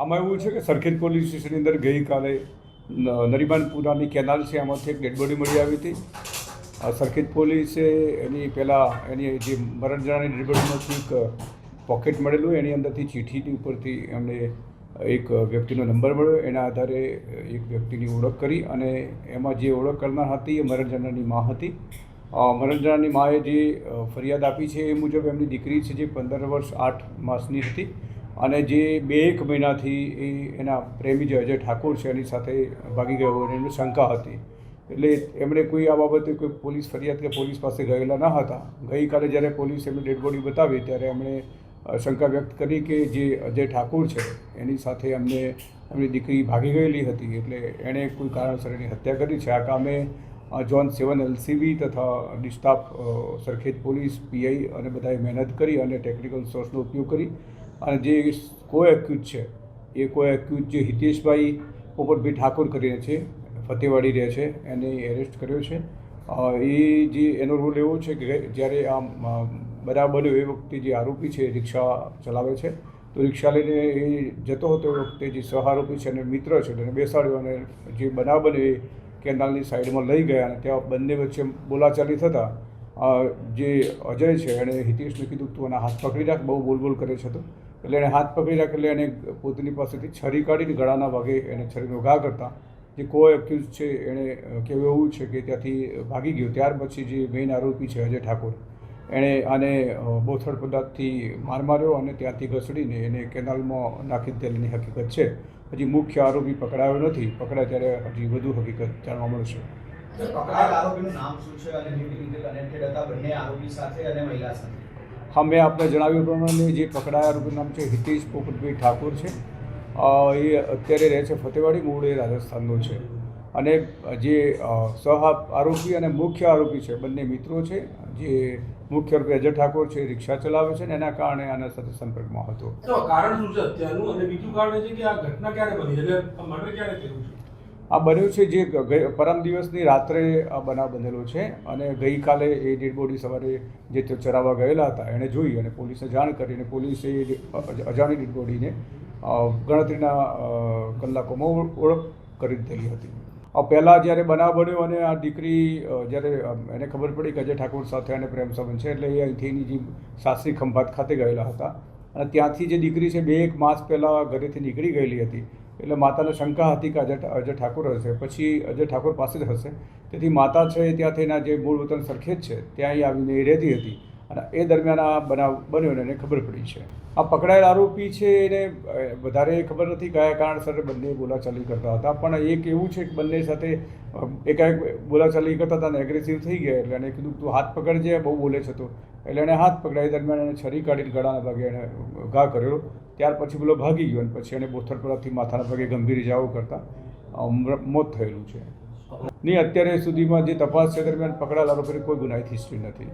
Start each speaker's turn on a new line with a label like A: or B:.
A: આમાં એવું છે કે સરખેજ પોલીસ સ્ટેશનની અંદર ગઈકાલે નરીમાનપુરાની કેનાલ છે એમાંથી એક ડેડ મળી આવી હતી. સરખેજ પોલીસે એની પહેલાં એની જે મરણ જણાની ડેડ બોડીમાંથી એક પોકેટ મળેલું એની અંદરથી ચીઠીની ઉપરથી એમને એક વ્યક્તિનો નંબર મળ્યો. એના આધારે એક વ્યક્તિની ઓળખ કરી અને એમાં જે ઓળખ કરનાર હતી એ મરણ જણાની મા હતી. અ, મરણ જણાની માએ જે ફરિયાદ આપી છે એ મુજબ એમની દીકરી છે જે પંદર વર્ષ આઠ માસની હતી. અને જે બે એક મહિનાથી એ એના પ્રેમી જે અજય ઠાકોર છે, એની સાથે ભાગી ગયો હોય એની શંકા હતી. એટલે એમણે કોઈ આ બાબતે કોઈ પોલીસ ફરિયાદ કે પોલીસ પાસે ગયેલા ન હતા. ગઈકાલે જ્યારે પોલીસ એમની ડેડ બોડી બતાવી, ત્યારે એમણે શંકા વ્યક્ત કરી કે જે અજય ઠાકોર છે, એની સાથે એમને, એમની દીકરી ભાગી ગયેલી હતી. એટલે એણે કોઈ કારણસર એની હત્યા કરી છે. આ કામે જોન સેવન એલસીબી તથા D staff Sarkhej police PI અને બધાએ મહેનત કરી અને ટેકનિકલ સોર્સનો ઉપયોગ કરી. અને જે કો એક્યુઝ છે, એ કો એક્યુઝ જે હિતેશભાઈ પોપટભાઈ ઠાકોર કરીને છે, ફતેવાડી રહે છે, એને એરેસ્ટ કર્યો છે. એ જે એનો રોલ એવો છે કે જ્યારે આમ બરાબર એ વખતે જે આરોપી છે, રિક્ષા ચલાવે છે, તો રિક્ષા લઈને એ જતો હતો એ વખતે જે સહારોપી છે અને મિત્ર છે, તેને બેસાડ્યો અને જે બનાવ બન્યો એ કેનાલની સાઈડમાં લઈ ગયા અને ત્યાં બંને વચ્ચે બોલાચાલી થતાં જે અજય છે એણે હિતેશને કીધું તું એના હાથ પકડી રાખ, બહુ બોલ બોલ કરે છે તો. એટલે એણે હાથ પકડી રાખ એટલે એને પોતાની પાસેથી છરી કાઢીને ગળાના ભાગે એને છરીનો ઘા કરતા. જે કો એક્યુઝ છે એણે કહેવું એવું છે કે ત્યાંથી ભાગી ગયો. ત્યાર પછી જે મેઇન આરોપી છે અજય ઠાકોર, એણે આને બોથડ પદાર્થથી માર માર્યો અને ત્યાંથી ઘસડીને એને કેનાલમાં નાખી દેવાની હકીકત છે. હજી મુખ્ય આરોપી પકડાયો નથી. પકડાય ત્યારે હજી વધુ હકીકત જાણવા મળશે.
B: આરોપીનું નામ શું છે? અને કનેક્ટેડ અને મહિલા સાથે?
A: હા, મેં આપને જણાવ્યું પ્રમાણે જે પકડાયા રૂપનું નામ છે હિતેશ પોપટભાઈ ઠાકોર છે. એ અત્યારે રહે છે ફતેવાડી, મૂળ એ રાજસ્થાનનો છે. અને જે સહ આરોપી અને મુખ્ય આરોપી છે, બંને મિત્રો છે. જે મુખ્ય આરોપી અજય ઠાકોર છે રિક્ષા ચલાવે છે ને એના કારણે આના સાથે સંપર્કમાં હતો.
C: કારણ શું છે? અત્યારનું અને બીજું કારણ છે કે આ ઘટના ક્યારે બની? એટલે મર્ડર ક્યારે થયું છે?
A: આ બન્યું છે જે પરમ દિવસની રાત્રે આ બનાવ બનેલો છે અને ગઈકાલે એ ડેડ બોડી સવારે જે ચરાવવા ગયેલા હતા, એણે જોઈ અને પોલીસને જાણ કરીને પોલીસે એ ડે- અજાણી ડેડ બોડીને ગણતરીના કલાકોમાં ઓળ- ઓળખ કરી દીધેલી હતી. પહેલાં જ્યારે બનાવ બન્યો અને આ દીકરી જ્યારે એને ખબર પડી કે અજય ઠાકોર સાથે એને પ્રેમ સંબંધ છે એટલે એ અહીંથી એની જે સાસરી ખંભાત ખાતે ગયેલા હતા. અને ત્યાંથી જે દીકરી છે, બે એક માસ પહેલાં ઘરેથી નીકળી ગયેલી હતી. એટલે માતાને શંકા હતી કે અજય અજય ઠાકોર હશે. પછી અજય ઠાકોર પાસે જ હશે. તેથી માતા છે ત્યાં થઈને જે મૂળ વતન સરખેજ છે ત્યાં એ આવીને એ રહેતી હતી. અને એ દરમિયાન આ બનાવ બન્યો એને ખબર પડી છે. આ પકડાયેલ આરોપી છે એને વધારે ખબર નથી કયા કારણસર બંને બોલાચાલી કરતા હતા. પણ એક એવું છે કે બંને સાથે એકાએક બોલાચાલી કરતા હતા અને એગ્રેસિવ થઈ ગયા એટલે એને કીધું તું હાથ પકડજે બહુ બોલે છે તો. એટલે એણે હાથ પકડાય દરમિયાન એને છરી કાઢીને ગળાના ભાગે એણે ઘા કર્યો. ત્યાર પછી પેલો ભાગી ગયો અને પછી એને બોથરપુરાથી પરથી માથાના ભાગે ગંભીર ઇજાઓ કરતા મોત થયેલું છે. નહીં અત્યારે સુધીમાં જે તપાસ છે દરમિયાન પકડાયેલ આરોપીની કોઈ ગુનાહિત હિસ્ટ્રી નથી.